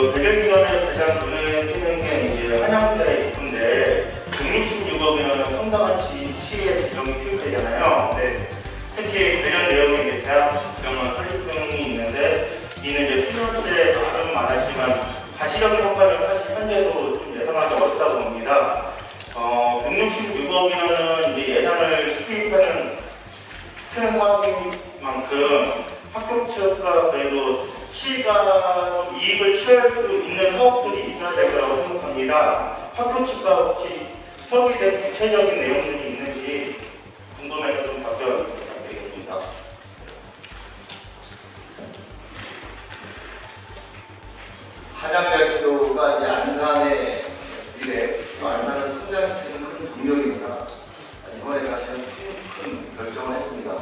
그 배경기관에 가장 눈에 띄는 게 이제 한양대 입구인데 166억이라는 상당한 시, 시의 비용이 투입되잖아요. 네. 특히 관련 내용이 이제 대학 병원 설립 등이 있는데 이는 이제 수료때 말은 많았지만 가시적인 효과를 사실 현재도 좀 예상하기 어렵다고 봅니다. 어, 166억이라는 이제 예산을 투입하는 큰 사업인 만큼 학교 측과 그래도 시가 좀 이익 을 취할 수 있는 사업들이 있어야 될 거라고 생각합니다. 학교 측과 혹시 협의된 구체적인 내용들이 있는지 궁금해서 좀 답변 부탁드리겠습니다. 한양대학교가 이제 안산의 미래, 또 안산을 성장시키는 큰 동력입니다. 이번에 사실은 큰 결정을 했습니다.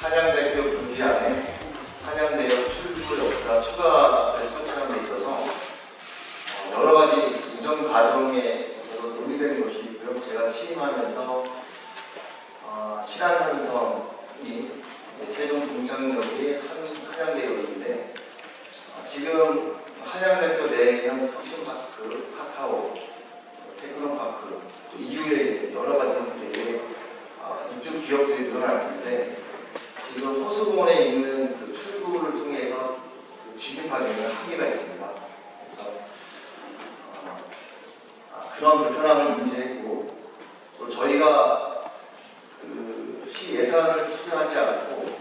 한양대학교 분지 안에 한양대학 출구 역사 추가를 설치하는 데 있어서 어, 여러 가지 이전 과정에 있어서 논의된 것이 있고요. 제가 취임하면서 어, 신안산성이 최종 한- 한양대역인데 어, 지금 한양대학교 내에 있는 혁신파크, 카카오, 테크노파크, 또 이후에 여러 가지 형태의 아, 입주 기업들이 늘어날 텐데 지금 호수공원에 있는 그 출구를 통해서 그 진입하기에는 한계가 있습니다. 그래서 어, 아, 그런 불편함을 인지했고 또 저희가 예산을 투자하지 않고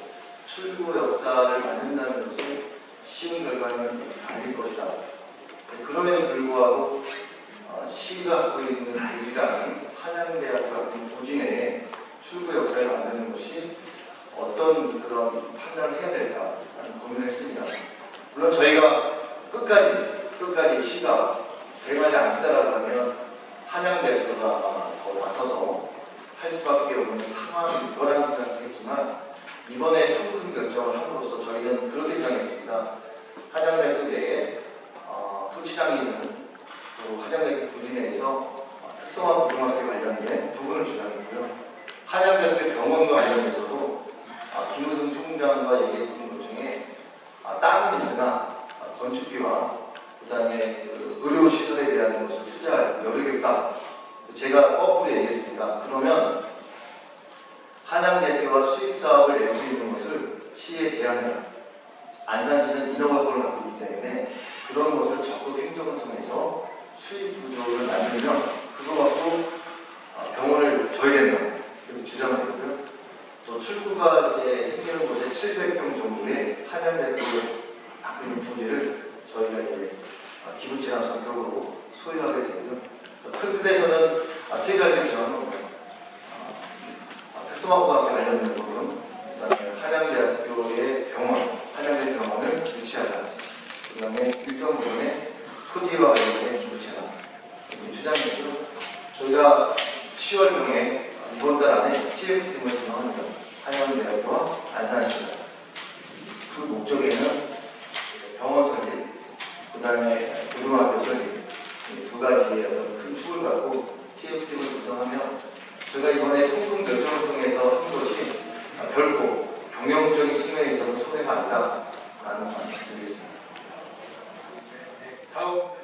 출구 역사를 만든다는 것이 쉬운 결과는 아닐 것이다. 그럼에도 불구하고 어, 시가 갖고 있는 부지랑이 한양대학과 같은 부지 내에 출구 역사를 만드는 것이 어떤 그런 판단을 해야 될까라는 고민을 했습니다. 물론 저희가 끝까지 끝까지 시가 대만이 않다라고 하면 한양대학교가 더 나서서 할 수밖에 없는 상황일 거라는 생각을 했지만 이번에 큰 결정을 함으로써 저희는 그렇게 생각했습니다. 한양대학교 내에 어, 토치장이 있는 내에서 어, 특성화 고등학교 관련된 부분을 주장했고요. 한양대학교 병원과 관련해서도 아, 김우승 총장과 얘기했던 것 중에 아, 땅은 있으나 아, 건축비와 그다음에 그 의료시설에 대한 것을 투자할 여력이 없다. 제가 거꾸로 얘기했습니다. 그러면 한양대학교가 수익 사업을 낼 수 있는 것을 시에 제한해라. 안산시는 인허가권을 갖고 있기 때문에 그런 것을 적극 행정을 통해서 수익 구조를 만들면 그거 갖고 어, 병원을 줘야 된다. 이렇게 주장을 했고요. 또 출구가 이제 생기는 곳에 700평 정도의 한양대학교 있는 부지를 저희가 이제 어, 기부채납 성격으로 소유하게 되고요. 큰 틀에서는 아, 세 가지 주장은 어, 특성화고등학교 관련된 부분, 그다음에 한양대학교의 병원, 한양대 병원을 유치하자. 그다음에 일정 부분에 토지와 관련된 기부채납 이렇게 주장했고요. 저희가 10월경에 이번 달 안에 TF팀을 구성합니다. 한양대학교와 안산시가. 그 목적에는 병원 설립, 그 다음에 고등학교 설립, 이두 가지의 어떤 큰 축을 갖고 TF팀을 구성하면 제가 이번에 통금 결정을 통해서 한 것이 결코 경영적인 측면에 있어서 손해가 아니다라는 말씀 드리겠습니다. 다음